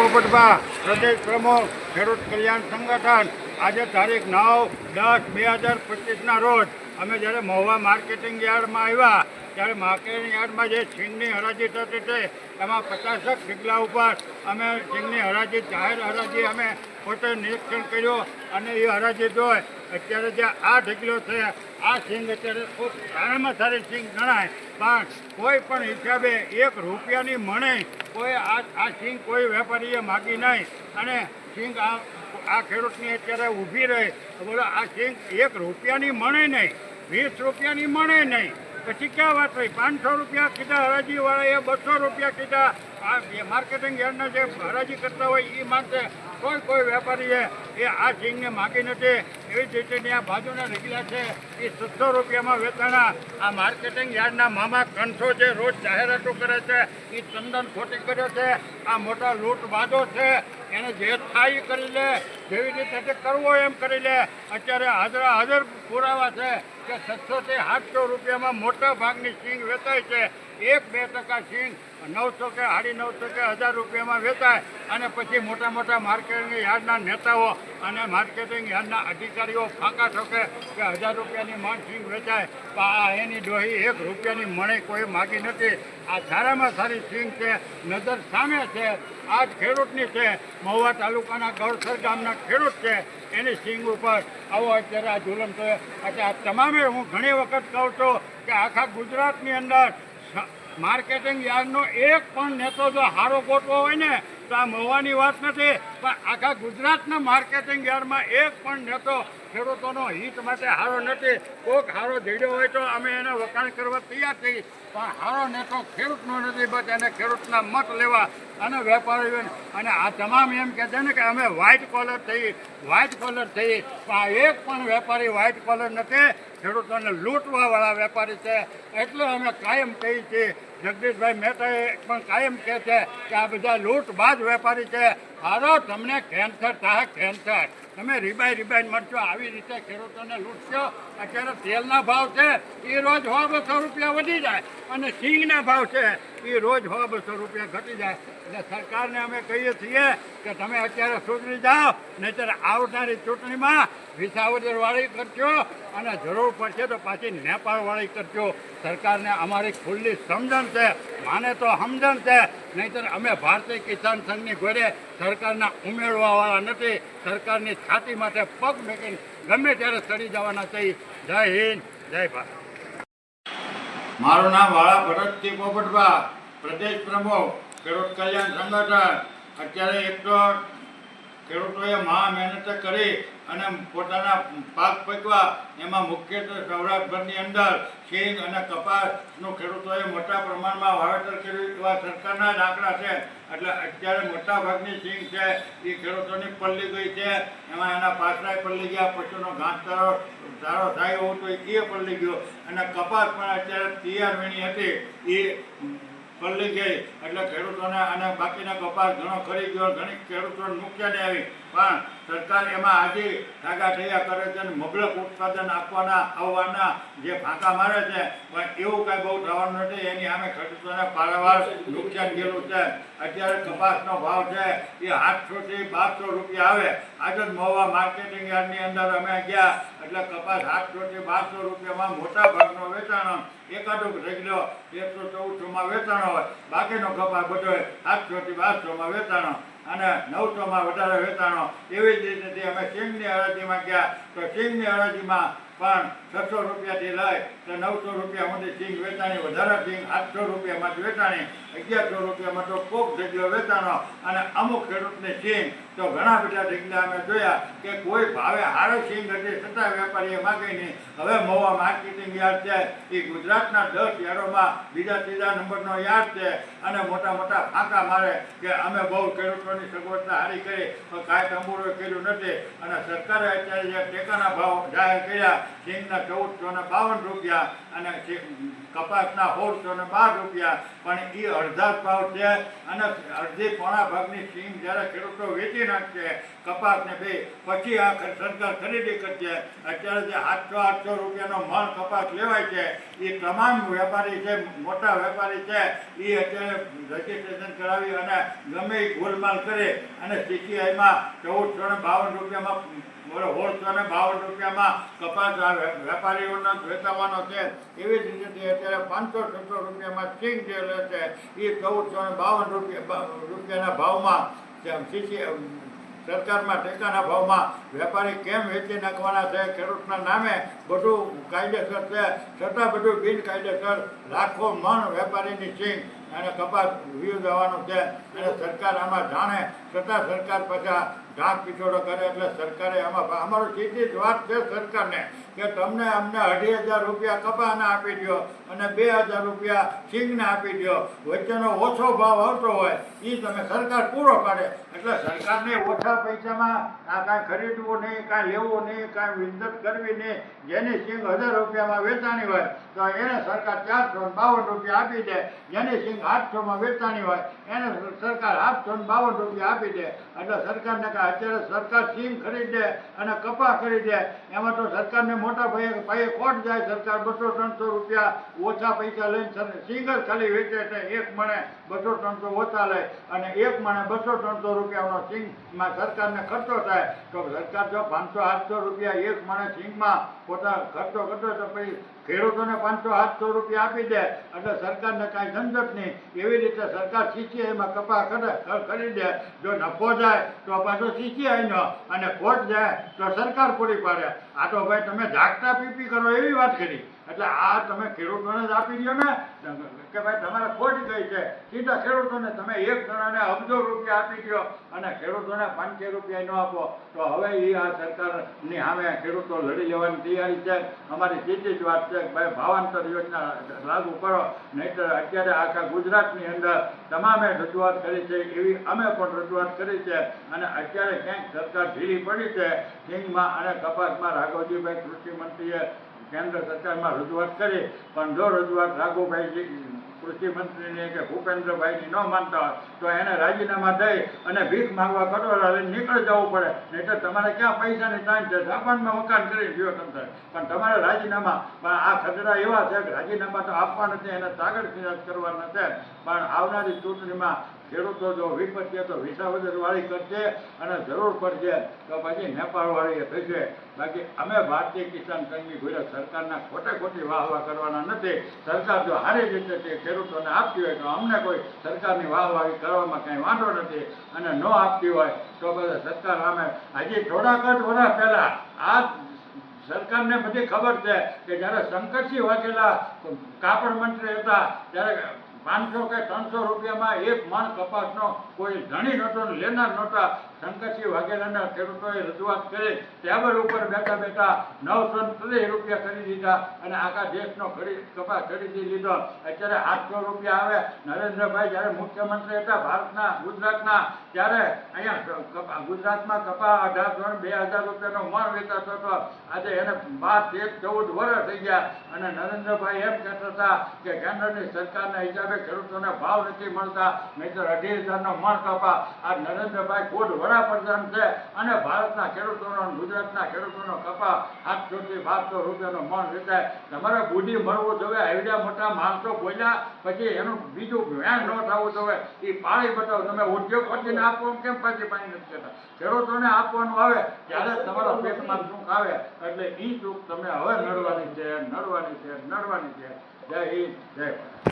પોપટભા પ્રદેશ પ્રમુખ, ખેડૂત કલ્યાણ સંગઠન. આજે તારીખ નવ દસ બે હજાર પચીસના રોજ અમે જ્યારે મહુવા માર્કેટિંગ યાર્ડમાં આવ્યા, ત્યારે માર્કેટિંગ યાર્ડમાં જે સિંગની હરાજી થતી હતી, એમાં પચાસક ઢીગલા ઉપર અમે સિંગની હરાજી, જાહેર હરાજી અમે પોતે નિરીક્ષણ કર્યું અને એ હરાજી જોઈ અત્યારે જે આ ઢીગલો છે, આ સિંગ અત્યારે ખૂબ સારામાં સારી સિંગ ગણાય. પણ કોઈ પણ હિસાબે એક રૂપિયાની મણે કોઈ આ આ સિંગ કોઈ વેપારીએ માગી નહીં. અને સિંગ આ આ ખેડૂતની અત્યારે ઊભી રહે. તો બોલો, આ સિંગ એક રૂપિયાની મણે નહીં, વીસ રૂપિયાની મણે નહીં. પછી ક્યાં વાત થઈ? પાંચસો રૂપિયા કીધા હરાજીવાળાએ, બસો રૂપિયા કીધા. આ માર્કેટિંગ યાર્ડના જે હરાજી કરતા હોય એ માનશે કોઈ કોઈ વેપારીએ એ આ સિંગને માગી નથી એવી જ રીતે ત્યાં બાજુના રેગલા છે. એ સત્સો રૂપિયામાં વેચાણા. આ માર્કેટિંગ યાર્ડના મામા કંઠો જે રોજ જાહેરાતો કરે છે, એ ચંદન ખોટી કર્યો છે. આ મોટા લૂંટબાજો છે. એને જે થાય કરી લે. જેવી રીતે તે કરવો એમ કરી લે. અત્યારે હાજર હાજર પુરાવા છે કે છસોથી આઠસો રૂપિયામાં મોટા ભાગની સિંગ વેચાય છે. એક બે ટકા સિંગ નવસો કે સાડી નવસો કે હજાર રૂપિયામાં વેચાય. અને પછી મોટા મોટા માર્કેટિંગ યાર્ડના નેતાઓ અને માર્કેટિંગ યાર્ડના અધિકારીઓ ફાંકા ઠોકે કે હજાર રૂપિયાની મણ સિંગ વેચાય. આ એની ડોહી એક રૂપિયાની મણે કોઈ માગી નથી. આ સારામાં સારી સિંગ છે. નજર સામે છે. આ જ ખેડૂતની છે. મહુવા તાલુકાના ગળસર ગામના ખેડૂત છે, એની સિંગ ઉપર આવો અત્યારે આ જુલમ થયો. એટલે આ તમામે હું ઘણી વખત કહું છું કે આખા ગુજરાતની અંદર માર્કેટિંગ યાર્ડનો એક પણ નેતો જો હારો ગોતવો હોય ને, તો આ મોવાની વાત નથી. પણ આખા ગુજરાતના માર્કેટિંગ યાર્ડમાં એક પણ નેતો ખેડૂતોનો હિત માટે હારો નથી. કોઈક હારો જડ્યો હોય તો અમે એને વખાણ કરવા તૈયાર થઈ પણ હારો નેતો ખેડૂતનો નથી, બસ એને ખેડૂતના મત લેવા અને વેપારીઓ અને આ તમામ એમ કહે છે ને કે અમે વ્હાઇટ કોલર થઈ વ્હાઇટ કોલર થઈ. પણ એક પણ વેપારી વ્હાઇટ કોલર નથી. ખેડૂતોને લૂંટવાવાળા વેપારી છે. એટલે અમે કાયમ કહીએ છીએ. જગદીશભાઈ મહેતાએ પણ કાયમ કહે છે કે આ બધા લૂંટબાજ વેપારી છે. હારો તમને કેન્સર થાય કેન્સર તમે રીબાઈ રીબાઈ મળશો આવી રીતે ખેડૂતોને લૂંટશો. અત્યારે તેલના ભાવ છે, એ રોજ સો બસો રૂપિયા વધી જાય અને સિંગના ભાવ છે, એ રોજ સો બસો રૂપિયા ઘટી જાય. એટલે સરકારને અમે કહીએ છીએ કે તમે અત્યારે સુધરી જાઓ, નહીંતર આવનારી ચૂંટણીમાં વિસાવદરવાળી કરજો અને જરૂર પડશે તો પાછી નેપાળવાળી કરજો. સરકારને અમારી ખુલ્લી સમજણ છે. માને તો સમજણ છે. નહીંતર અમે ભારતીય કિસાન સંઘની ઘોડે સરકારના ઉમેરવાવાળા નથી. સરકારની છાતી માટે પગ મૂકીને ગમે ત્યારે ચડી જવાના છે. જય હિન્દ, જય ભારત. મારું નામ વાળા ભરતસિંહ પોપટભા પ્રદેશ પ્રમુખ, ખેડૂત કલ્યાણ સંગઠન. અત્યારે એક તો ખેડૂતોએ મહા મહેનત કરી અને પોતાના પાક પકવા, એમાં મુખ્યત્વે સૌરાષ્ટ્રભરની અંદર સિંગ અને કપાસનું ખેડૂતોએ મોટા પ્રમાણમાં વાવેતર કર્યું એવા સરકારના દાખલા છે. એટલે અત્યારે મોટા ભાગની સિંગ છે, એ ખેડૂતોની પલ્લી ગઈ છે. એમાં એના પાછળાય પલ્લી ગયા, પશુનો ઘાસચારો સારો થાય એવું તો એ પલ્લી ગયો. અને કપાસ પણ અત્યારે તૈયાર વીણી હતી, એ પલ્લી ગઈ. એટલે ખેડૂતોને અને બાકીના કપાસ ઘણો ખરી ગયો, ઘણી ખેડૂતોને નુકસાની આવી. પણ સરકાર એમાં આજે ઠાગા ઠૈયા કરે છે અને મબલક ઉત્પાદન આપવાના, આવવાના જે ફાંકા મારે છે, પણ એવું કાંઈ બહુ થવાનું નથી. એની સામે ખેડૂતોને પારાવાર નુકસાન ગયેલું છે. અત્યારે કપાસનો ભાવ છે એ આઠસોથી બારસો રૂપિયા આવે. આજે જ મહુવા માર્કેટિંગ યાર્ડની અંદર અમે ગયા. એટલે કપાસ આઠસોથી બારસો રૂપિયામાં મોટા ભાગનો વેચાણ એકાદુક રેગલો એકસો ચૌદસોમાં વેચાણ હોય. બાકીનો કપાસ બધો સાતસોથી બારસોમાં વેચાણો અને નવસોમાં વધારે વેચાણો. એવી જ રીતે અમે સિંહની હરાજીમાં ગયા, તો સિંહની હરાજીમાં પણ છસો રૂપિયાથી લઈ તો નવસો રૂપિયા સિંગ વેચાણી, વધારા સિંગ આઠસો રૂપિયામાં વેચાણી, અગિયારસો રૂપિયામાં તો કોક ઢગલો વેચાણો. અને અમુક ખેડૂતને સિંગ, તો ઘણા બધા ઢગલા અમે જોયા કે કોઈ ભાવે હારો સિંગ હતી, છતાં વેપારીએ માગે નહીં. હવે મોવા માર્કેટિંગ યાર્ડ છે. એ ગુજરાતના દસ યાર્ડોમાં બીજા ત્રીજા નંબરનો યાર્ડ છે. અને મોટા મોટા ફાંકા મારે કે અમે બહુ ખેડૂતોની સગવડતા હારી કરી પણ કાંઈ તંબુરો કર્યું નથી. અને સરકારે અત્યારે જે ટેકાના ભાવ જાહેર કર્યા, સિંગના ચૌદસો ને બાવન રૂપિયા. yeah. અને કપાસના સોળસો ને બાર રૂપિયા, પણ એ અડધા ભાવ છે. અને અડધી પોણા ભાગની સીમ જ્યારે ખેડૂતો વેચી નાખશે, કપાસને બે, પછી આ સરકાર ખરીદી કરશે. અત્યારે જે આઠસો આઠસો રૂપિયાનો મણ કપાસ લેવાય છે એ તમામ વેપારી છે, મોટા વેપારી છે એ અત્યારે રજીસ્ટ્રેશન કરાવી અને ગમે એ ગોલમાલ કરે. અને સીસીઆઈમાં ચૌદસો ને બાવન રૂપિયામાં, બોલો સોળસો ને બાવન રૂપિયામાં કપાસ વેપારીઓને વેચાવાનો છે. એવી જ રીતે અત્યારે પાંચસો, છસો રૂપિયામાં સિંગ જે છે એ ચૌદસો બાવન રૂપિયા રૂપિયાના ભાવમાં સીસી સરકારમાં ટેકાના ભાવમાં વેપારી કેમ વેચી નાખવાના છે, ખેડૂતના નામે બધું કાયદેસર છે. છતાં બધું બિનકાયદેસર. લાખો મણ વેપારીની સિંગ અને કપાસ વીવ જવાનું છે. અને સરકાર આમાં જાણે. છતાં સરકાર પાછા ઢાંક પીછોડો કરે એટલે સરકારે આમાં, અમારું સીધી જ વાત છે સરકારને કે તમને અમને અઢી હજાર રૂપિયા કપાસના આપી દો અને બે હજાર રૂપિયા સિંગને આપી દો વચ્ચેનો ઓછો ભાવ આવતો હોય એ તમે સરકાર પૂરો પાડે. એટલે સરકારને ઓછા પૈસામાં આ કાંઈ ખરીદવું નહીં, કાંઈ લેવું નહીં, કાંઈ વિંદત કરવી નહીં. જેની સિંગ હજાર રૂપિયામાં વેચાણી હોય, તો એને સરકાર ચારસો ને બાવન રૂપિયા આપી દે. જેની સિંગ આઠસોમાં વેચાણી હોય, એને સરકાર આઠસો ને બાવન રૂપિયા આપી દે. એટલે સરકારને કાંઈ અત્યારે સરકાર સિંગ ખરીદે અને કપા ખરીદે. એમાં તો સરકારને મોટા ભાઈ પાયે કોટ જાય સરકાર બસો ત્રણસો રૂપિયા ઓછા પૈસા લઈને સર- સિંગ જ ખાલી વેચે છે, એક મણે બસો ત્રણસો ઓછા લે અને એક મણે બસો ત્રણસો રૂપિયાનો સિંગમાં સરકારને ખર્ચો થાય. તો સરકાર જો પાંચસો આઠસો રૂપિયા એક મણે સિંગમાં પોતા ખર્ચો કરતો તો પછી ખેડૂતોને પાંચસો આઠસો રૂપિયા આપી દે એટલે સરકારને કાંઈ ઝંઝટ નહીં. એવી રીતે સરકાર સીસીઆઈમાં કપા કરે ખરીદે જો નફો જાય, તો પાછો સીસીઆઈનો અને ખોટ જાય, તો સરકાર પૂરી પાડે. આ તો ભાઈ તમે જાગતા પીપી કરો એવી વાત કરી. એટલે આ તમે ખેડૂતોને જ આપી દો ને. કે ભાઈ તમારે ખોટ ગઈ છે. સીધા ખેડૂતોને તમે એક જણાને અબજો રૂપિયા આપી દો અને ખેડૂતોને પાંચસો રૂપિયા ન આપો. તો હવે એ આ સરકારની સામે ખેડૂતો લડી લેવાની તૈયારી છે. અમારી સીધી જ વાત છે કે ભાઈ ભાવાંતર યોજના લાગુ કરો. નહીંતર અત્યારે આખા ગુજરાતની અંદર તમામે રજૂઆત કરી છે. એવી અમે પણ રજૂઆત કરી છે. અને અત્યારે ક્યાંક સરકાર ઢીલી પડી છે. સિંગમાં અને કપાસમાં રાઘવજીભાઈ કૃષિ મંત્રીએ કેન્દ્ર સરકારમાં રજૂઆત કરે, પણ જો રજૂઆત રાઘુભાઈ કૃષિ કે ભૂપેન્દ્રભાઈની ન માનતા હોય, તો એને રાજીનામા દઈ અને ભીખ માંગવા લઈને નીકળી જવું પડે. નહીં તો તમારે ક્યાં પૈસાની તાણ છે? જાપાનમાં મકાન કરી ગયો તમે પણ તમારે રાજીનામા, પણ આ ખતરા એવા છે કે રાજીનામા તો આપવા નથી, એને તાગડ કરવા નથી પણ આવનારી ચૂંટણીમાં ખેડૂતો જો વિપત્ય તો વિસાવદર વાળી કરશે અને જરૂર પડશે તો પછી નેપાળ વાળી થશે. બાકી અમે ભારતીય કિસાન સંઘની ગુજરાત સરકારના ખોટે ખોટી વાહ વાહ કરવાના નથી. સરકાર જો સારી રીતે તે ખેડૂતોને આપતી હોય તો અમને કોઈ સરકારની વાહ વાહી કરવામાં કંઈ વાંધો નથી. અને ન આપતી હોય તો બધા સરકાર સામે હજી થોડાક જ વર્ષ પહેલાં આ સરકારને બધી ખબર છે કે જ્યારે શંકરસિંહ વાઘેલા કાપડ મંત્રી હતા, ત્યારે પાંચસો કે ત્રણસો રૂપિયામાં એક મણ કપાસનો કોઈ ધણી નહોતો લેનાર નહોતા. શંકરસિંહ વાઘેલાના ખેડૂતોએ રજૂઆત કરી ટેબલ ઉપર બેઠા બેઠા નવસો ત્રીસ રૂપિયા કરી દીધા અને આખા દેશનો ખરીદ કપાસ ખરીદી લીધો. અત્યારે આઠસો રૂપિયા આવે. નરેન્દ્રભાઈ જ્યારે મુખ્યમંત્રી હતા ભારતના, ગુજરાતના, ત્યારે અહીંયા ગુજરાતમાં કપા અઢારસો ને બે હજાર રૂપિયાનો મણ વેચાતો હતો. આજે એને બાર તેર ચૌદ વર્ષ થઈ ગયા અને નરેન્દ્રભાઈ એમ કહેતા હતા કે કેન્દ્રની સરકારના હિસાબે ખેડૂતોને ભાવ નથી મળતા, નહીંતર અઢી હજારનો મણ કપા. આ નરેન્દ્રભાઈ ખુદ વડાપ્રધાન છે અને ભારતના ખેડૂતોનો ગુજરાતના ખેડૂતોનો કપા આઠસોથી બારસો રૂપિયાનો મણ વેચાય તમારે બુદ્ધિ મળવું જોઈએ આવડ્યા મોટા માણસો બોલ્યા, પછી એનું બીજું વ્યાન ન થવું જોઈએ. એ પાળી બતાવો, તમે ઉદ્યોગપતિને આપો કેમ પાછી પાણી નથી કહેતા? ખેડૂતોને આપવાનું આવે, ત્યારે તમારા પેટમાં સુખ આવે. એટલે એ સુખ તમે હવે નડવાની છે નડવાની છે નડવાની છે. જય હિન્દ, જય ભારત.